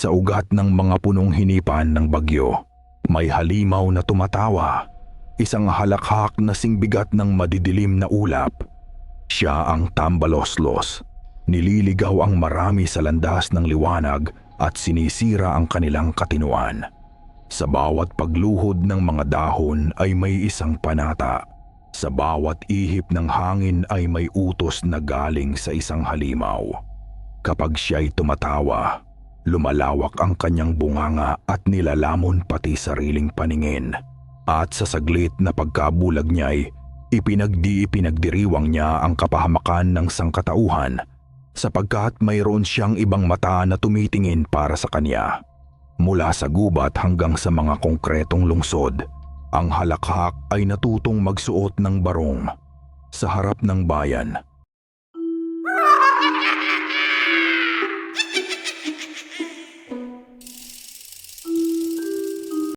Sa ugat ng mga punong hinipan ng bagyo, may halimaw na tumatawa. Isang halakhak na singbigat ng madidilim na ulap. Siya ang tambaloslos. Nililigaw ang marami sa landas ng liwanag at sinisira ang kanilang katinuan. Sa bawat pagluhod ng mga dahon ay may isang panata. Sa bawat ihip ng hangin ay may utos na galing sa isang halimaw. Kapag siya'y tumatawa, lumalawak ang kanyang bunganga at nilalamon pati sariling paningin. At sa saglit na pagkabulag niya'y ipinagdi pinagdiriwang niya ang kapahamakan ng sangkatauhan sapagkat mayroon siyang ibang mata na tumitingin para sa kanya. Mula sa gubat hanggang sa mga konkretong lungsod, ang halakhak ay natutong magsuot ng barong. Sa harap ng bayan,